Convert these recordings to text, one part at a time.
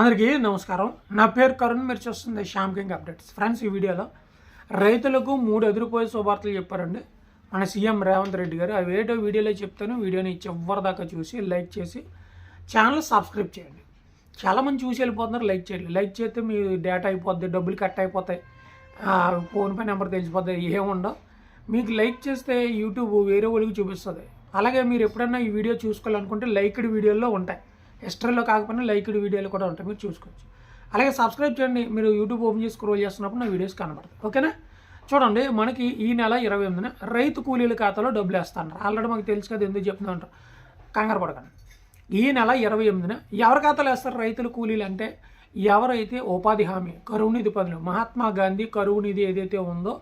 అందరికీ నమస్కారం. నా పేరు కరుణ్ మీరు చూస్తుంది శ్యామ్ కింగ్ అప్డేట్స్. ఫ్రెండ్స్ ఈ వీడియోలో రైతులకు మూడు ఎదురుపోయే శుభార్తలు చెప్పారండి. మన సీఎం రేవంత్ రెడ్డి గారు అవి ఏటో వీడియోలో చెప్తాను. వీడియోని చివరి దాకా చూసి లైక్ చేసి ఛానల్ సబ్స్క్రైబ్ చేయండి. చాలామంది చూసి వెళ్ళిపోతున్నారు లైక్ చేయండి లైక్ చేస్తే మీ డేటా అయిపోద్ది డబ్బులు కట్ అయిపోతాయి. ఫోన్పే నెంబర్ తెలిసిపోతాయి ఏముండవు మీకు లైక్ చేస్తే యూట్యూబ్ వేరే వాళ్ళకి చూపిస్తుంది. అలాగే మీరు ఎప్పుడైనా ఈ వీడియో చూసుకోవాలనుకుంటే లైక్డ్ వీడియోల్లో ఉంటాయి. ఎక్స్ట్రాలో కాకపోయినా లైక్డ్ వీడియోలు కూడా ఉంటాయి మీరు చూసుకోవచ్చు. అలాగే సబ్స్క్రైబ్ చేయండి మీరు యూట్యూబ్ ఓపెన్ చేసి స్క్రోల్ చేస్తున్నప్పుడు నా వీడియోస్ కనబడతాయి. ఓకేనా? చూడండి మనకి ఈ నెల ఇరవై ఎనిమిదిన రైతు కూలీల ఖాతాలో డబ్బులు వేస్తాను ఆల్రెడీ మాకు తెలుసు కదా ఎందుకు చెప్తున్నా అంటారు. కంగారు పడకండి. ఈ నెల ఇరవై ఎనిమిదిన ఎవరి ఖాతాలు వేస్తారు రైతులు కూలీలు అంటే ఎవరైతే ఉపాధి హామీ కరువు నిధి పనులు మహాత్మా గాంధీ కరువు నిధి ఏదైతే ఉందో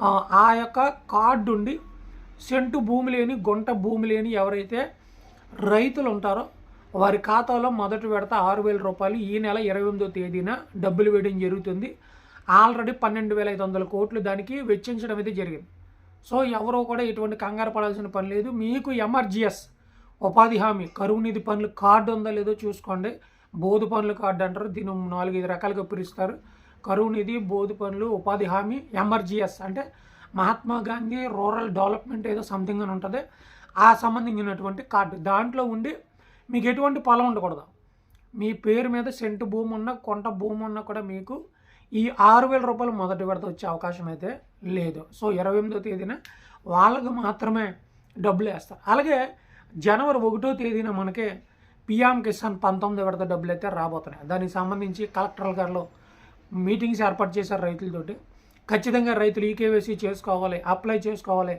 ఆ, ఆ యొక్క కార్డు ఉండి సెంటు భూమి లేని గుంట భూమి లేని ఎవరైతే రైతులు ఉంటారో వారి ఖాతాలో మొదటి విడత ఆరు వేల రూపాయలు. ఈ నెల ఇరవై ఎనిమిదో తేదీన డబ్బులు వేయడం జరుగుతుంది. ఆల్రెడీ పన్నెండు వేల ఐదు వందల కోట్లు దానికి వెచ్చించడం అయితే జరిగింది. సో ఎవరో కూడా ఎటువంటి కంగారు పడాల్సిన పని లేదు. మీకు ఎంఆర్జిఎస్ ఉపాధి హామీ కరువు నిధి పనులు కార్డు ఉందా లేదో చూసుకోండి. బోధు పనులు కార్డు అంటారు. దీని నాలుగైదు రకాలుగా పిలుస్తారు. కరువు నిధి బోధు పనులు ఉపాధి హామీ ఎంఆర్జిఎస్ అంటే మహాత్మా గాంధీ రూరల్ డెవలప్మెంట్ ఏదో సంథింగ్ అని ఉంటుంది. ఆ సంబంధించినటువంటి కార్డు. దాంట్లో ఉండి మీకు ఎటువంటి పొలం ఉండకూడదు. మీ పేరు మీద సెంటు భూమి ఉన్న కొంట భూమి ఉన్నా కూడా మీకు ఈ ఆరు వేల రూపాయలు మొదటి విడత వచ్చే అవకాశం అయితే లేదు. సో ఇరవై ఎనిమిదో తేదీన వాళ్ళకు మాత్రమే డబ్బులు వేస్తారు. అలాగే జనవరి ఒకటో తేదీన మనకి పిఎం కిసాన్ పంతొమ్మిది విడత డబ్బులు అయితే రాబోతున్నాయి. దానికి సంబంధించి కలెక్టర్ల గారిలో మీటింగ్స్ ఏర్పాటు చేశారు రైతులతోటి. ఖచ్చితంగా రైతులు ఈకేవైసీ చేసుకోవాలి అప్లై చేసుకోవాలి.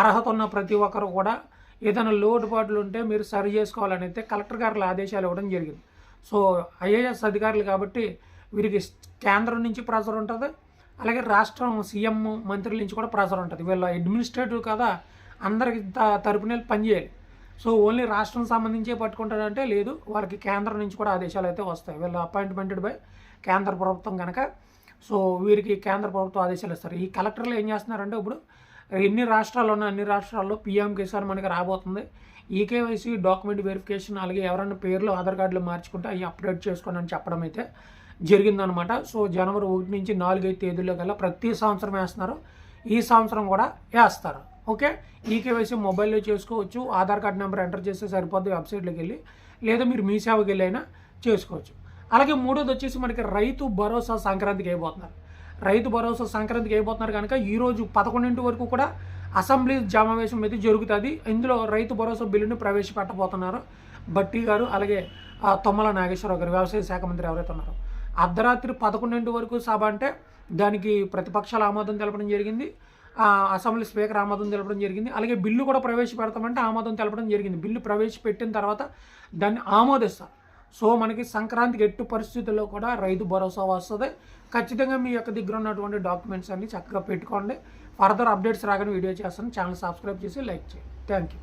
అర్హత ఉన్న ప్రతి ఒక్కరు కూడా ఏదైనా లోటుపాట్లు ఉంటే మీరు సరి చేసుకోవాలని అయితే కలెక్టర్ గారుల ఆదేశాలు ఇవ్వడం జరిగింది. సో ఐఏఎస్ అధికారులు కాబట్టి వీరికి కేంద్రం నుంచి ప్రెషర్ ఉంటుంది అలాగే రాష్ట్రం సీఎం మంత్రుల నుంచి కూడా ప్రెషర్ ఉంటుంది. వీళ్ళ అడ్మినిస్ట్రేటివ్ కదా అందరికి త- తరపున వెళ్ళి పనిచేయాలి సో ఓన్లీ రాష్ట్రం సంబంధించే పట్టుకుంటాడంటే లేదు వాళ్ళకి కేంద్రం నుంచి కూడా ఆదేశాలు అయితే వస్తాయి. వీళ్ళు అపాయింట్మెంటెడ్ బై కేంద్ర ప్రభుత్వం కనుక సో వీరికి కేంద్ర ప్రభుత్వం ఆదేశాలు ఇస్తారు. ఈ కలెక్టర్లు ఏం చేస్తున్నారంటే ఇప్పుడు ఎన్ని రాష్ట్రాలు ఉన్న అన్ని రాష్ట్రాల్లో పీఎం కిసాన్ మనకి రాబోతుంది. ఈకేవైసీ డాక్యుమెంట్ వెరిఫికేషన్ అలాగే ఎవరైనా పేర్లు ఆధార్ కార్డులు మార్చుకుంటే అవి అప్డేట్ చేసుకోండి అని చెప్పడం అయితే జరిగిందనమాట సో జనవరి ఒకటి నుంచి నాలుగైదు తేదీల్లో కల్లా ప్రతి సంవత్సరం వేస్తున్నారు. ఈ సంవత్సరం కూడా వేస్తారు. ఓకే? ఈకేవైసీ మొబైల్లో చేసుకోవచ్చు. ఆధార్ కార్డ్ నెంబర్ ఎంటర్ చేస్తే సరిపోద్ది వెబ్సైట్లోకి వెళ్ళి. లేదా మీరు మీ సేవకి వెళ్ళి అయినా చేసుకోవచ్చు. అలాగే మూడోది వచ్చేసి మనకి రైతు భరోసా సంక్రాంతికి అయిపోతున్నారు. రైతు భరోసా సంక్రాంతికి అయిపోతున్నారు కనుక ఈరోజు పదకొండింటి వరకు కూడా అసెంబ్లీ సమావేశం అయితే జరుగుతుంది. ఇందులో రైతు భరోసా బిల్లును ప్రవేశపెట్టబోతున్నారు. బట్టి గారు అలాగే తొమ్మల నాగేశ్వరరావు గారు వ్యవసాయ శాఖ మంత్రి ఎవరైతే ఉన్నారో. అర్ధరాత్రి పదకొండింటి వరకు సభ అంటే దానికి ప్రతిపక్షాల ఆమోదం తెలపడం జరిగింది. అసెంబ్లీ స్పీకర్ ఆమోదం తెలపడం జరిగింది. అలాగే బిల్లు కూడా ప్రవేశపెడతామంటే ఆమోదం తెలపడం జరిగింది. బిల్లు ప్రవేశపెట్టిన తర్వాత దాన్ని ఆమోదిస్తారు సో మనకి సంక్రాంతికి ఎట్టు పరిస్థితుల్లో కూడా రైతు భరోసా వస్తుంది. ఖచ్చితంగా మీ యొక్క దగ్గర ఉన్నటువంటి డాక్యుమెంట్స్ అన్ని చక్కగా పెట్టుకోండి. ఫర్దర్ అప్డేట్స్ రాగానే వీడియో చేస్తాను. ఛానల్ సబ్స్క్రైబ్ చేసి లైక్ చేయండి. Thank you.